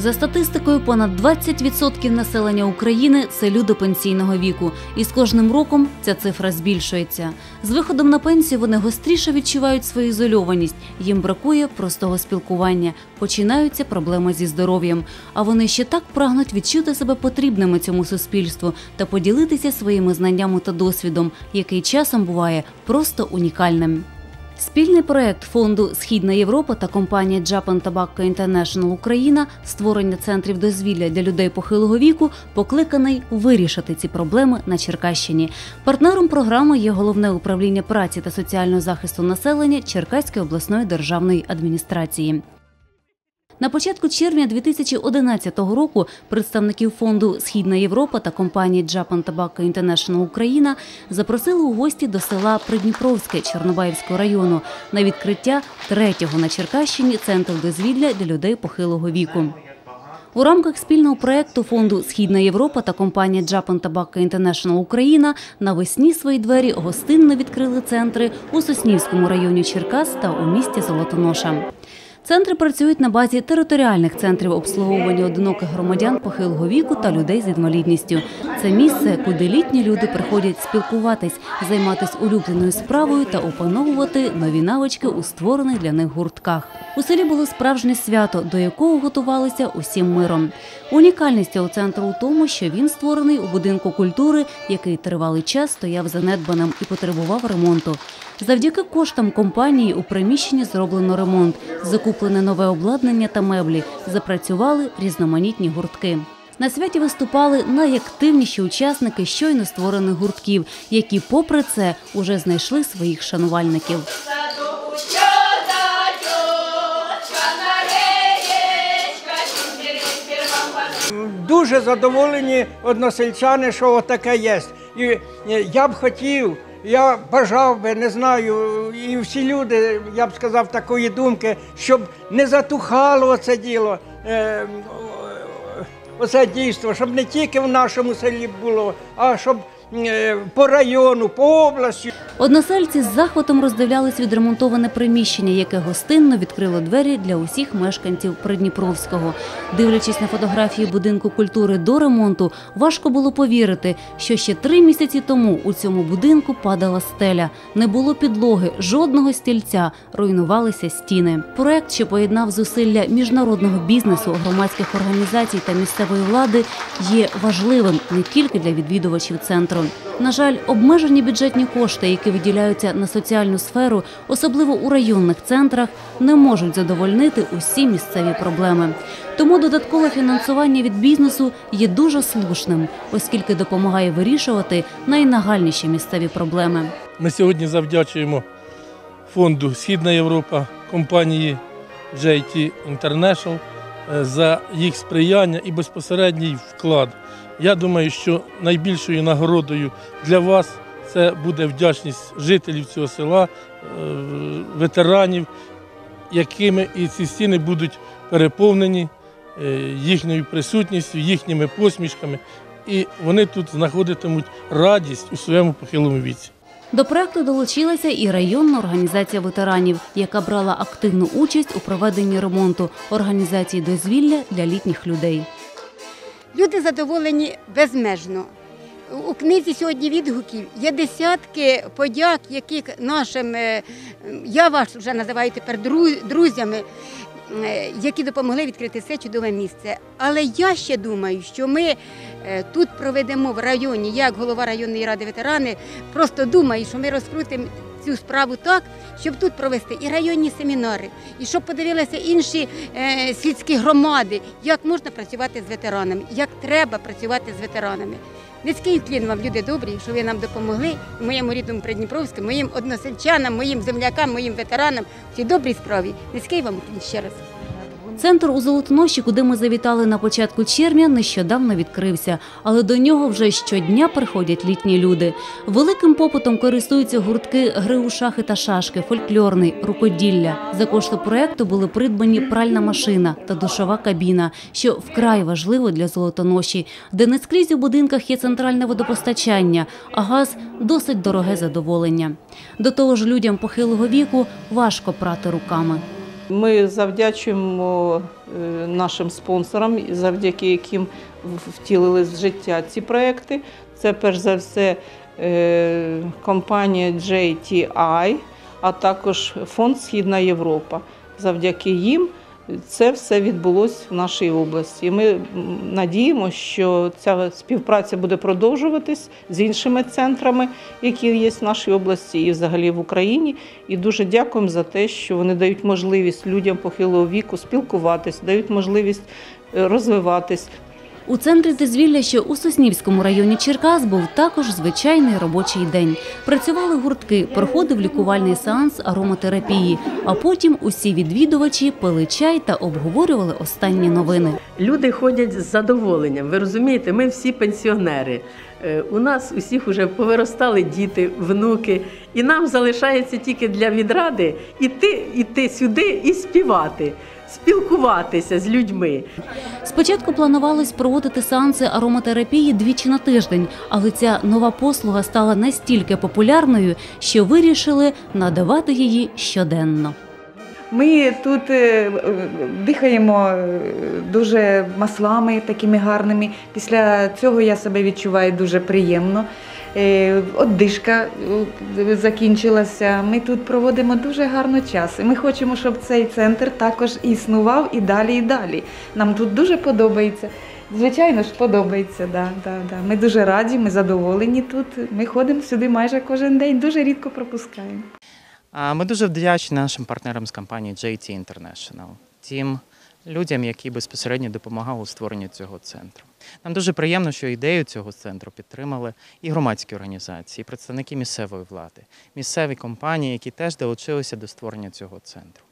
За статистикою, понад 20% населення України це люди пенсійного віку, і з кожним роком ця цифра збільшується. З виходом на пенсію вони гостріше відчувають свою ізольованість. Їм бракує простого спілкування, починаються проблеми зі здоров'ям. А вони ще так прагнуть відчути себе потрібними цьому суспільству та поділитися своїми знаннями та досвідом, який часом буває просто унікальним. Спільний проект фонду Східна Європа та компанії Japan Tobacco International Україна створення центрів дозвілля для людей похилого віку покликаний вирішити ці проблеми на Черкащині. Партнером програми є головне управління праці та соціального захисту населення Черкаської обласної державної адміністрації. На початку червня 2011 року представників фонду Східна Європа та компанії Japan Tobacco International Україна запросили у гості до села Придніпровське Чорнобаївського району на відкриття третього на Черкащині центру дозвілля для людей похилого віку. У рамках спільного проекту фонду Східна Європа та компанія Japan Tobacco International Україна навесні свої двері гостинно відкрили центри у Соснівському районі Черкас та у місті Золотоноша. Центри працюють на базі територіальних центрів обслуговування одиноких громадян похилого віку та людей з інвалідністю. Це місце, куди літні люди приходять спілкуватись, займатися улюбленою справою та опановувати нові навички у створених для них гуртках. У селі було справжнє свято, до якого готувалися усім миром. Унікальність цього центру у тому, що він створений у будинку культури, який тривалий час стояв занедбаним і потребував ремонту. Завдяки коштам компанії у приміщенні зроблено ремонт, закуплене нове обладнання та меблі, запрацювали різноманітні гуртки. На святі виступали найактивніші учасники щойно створених гуртків, які, попри це, уже знайшли своїх шанувальників. Дуже задоволені односельчани, що отаке є. І е, я б хотів, я бажав би, не знаю, і всі люди, я б сказав, такої думки, щоб не затухало це діло. е, Оце дійство, щоб не тільки в нашому селі було, а щоб по району, по області. Односельці з захватом роздивлялись відремонтоване приміщення, яке гостинно відкрило двері для усіх мешканців Придніпровського. Дивлячись на фотографії будинку культури до ремонту, важко було повірити, що ще три місяці тому у цьому будинку падала стеля, не було підлоги, жодного стільця, руйнувалися стіни. Проект, що поєднав зусилля міжнародного бізнесу, громадських організацій та місцевої влади, є важливим не тільки для відвідувачів центру. На жаль, обмежені бюджетні кошти, які виділяються на соціальну сферу, особливо у районних центрах, не можуть задовольнити усі місцеві проблеми. Тому додаткове фінансування від бізнесу є дуже слушним, оскільки допомагає вирішувати найнагальніші місцеві проблеми. Ми сьогодні завдячуємо фонду Східна Європа, компанії JT International за їх сприяння і безпосередній вклад. Я думаю, що найбільшою нагородою для вас це буде вдячність жителів цього села, е, ветеранів, якими і ці стіни будуть переповнені е, їхньою присутністю, їхніми посмішками, і вони тут знаходитимуть радість у своєму похилому віці. До проекту долучилася і районна організація ветеранів, яка брала активну участь у проведенні ремонту організації дозвілля для літніх людей. Люди задоволені безмежно. У книзі сьогодні відгуків є десятки подяк, які нашим, е, я вас вже називаю тепер друзями, е, які допомогли відкрити це чудове місце. Але я ще думаю, що ми е, тут проведемо в районі, як голова районної ради ветерани, просто думаю, що ми розкрутимо цю справу так, щоб тут провести і районні семінари, і щоб подивилися інші е, сільські громади, як можна працювати з ветеранами, як треба працювати з ветеранами. Низький клін вам, люди добрі, що ви нам допомогли моєму рідному Придніпровську, моїм односельчанам, моїм землякам, моїм ветеранам в цій добрій справі. Низький вам ще раз. Центр у Золотоноші, куди ми завітали на початку червня, нещодавно відкрився, але до нього вже щодня приходять літні люди. Великим попитом користуються гуртки гри у шахи та шашки, фольклорний, рукоділля. За кошти проекту були придбані пральна машина та душова кабіна, що вкрай важливо для Золотоноші, де не скрізь у будинках є центральне водопостачання, а газ досить дороге задоволення. До того ж, людям похилого віку важко прати руками. Ми завдячуємо е, нашим спонсорам, завдяки яким втілили в життя ці проекти. Це перш за все е, компанія JTI, а також фонд Східна Європа. Завдяки їм це все відбулося в нашій області. І Ми надіємо, що ця співпраця буде продовжуватись з іншими центрами, які є в нашій області і взагалі в Україні. І дуже дякуємо за те, що вони дають можливість людям похилого віку спілкуватись, дають можливість е, розвиватись. У центрі дозвілля, що у Соснівському районі Черкас, був також звичайний робочий день. Працювали гуртки, проходив лікувальний сеанс ароматерапії, а потім усі відвідувачі пили чай та обговорювали останні новини. Люди ходять з задоволенням. Ви розумієте, ми всі пенсіонери. Е, У нас усіх вже повиростали діти, внуки, і нам залишається тільки для відради іти, іти сюди і співати, спілкуватися з людьми. Спочатку планувалось проводити сеанси ароматерапії двічі на тиждень, але ця нова послуга стала настільки популярною, що вирішили надавати її щоденно. Ми тут е, дихаємо е, дуже маслами такими гарними. Після цього я себе відчуваю дуже приємно. Е, Оддишка е, закінчилася. Ми тут проводимо дуже гарно час. І Ми хочемо, щоб цей центр також існував і далі, і далі. Нам тут дуже подобається. Звичайно ж, подобається. Да, да, да. Ми дуже раді, ми задоволені тут. Ми ходимо сюди майже кожен день, дуже рідко пропускаємо. Ми дуже вдячні нашим партнерам з компанії JT International, тим людям, які безпосередньо допомагали у створенню цього центру. Нам дуже приємно, що ідею цього центру підтримали і громадські організації, і представники місцевої влади, місцеві компанії, які теж долучилися до створення цього центру.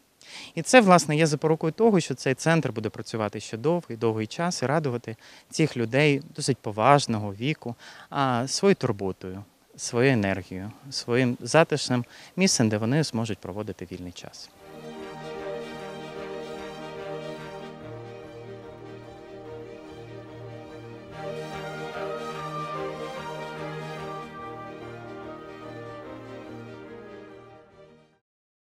І це, власне, є запорукою того, що цей центр буде працювати ще довгий, довгий час і радувати цих людей досить поважного віку а, своєю турботою, своєю енергією, своїм затишним місцем, де вони зможуть проводити вільний час.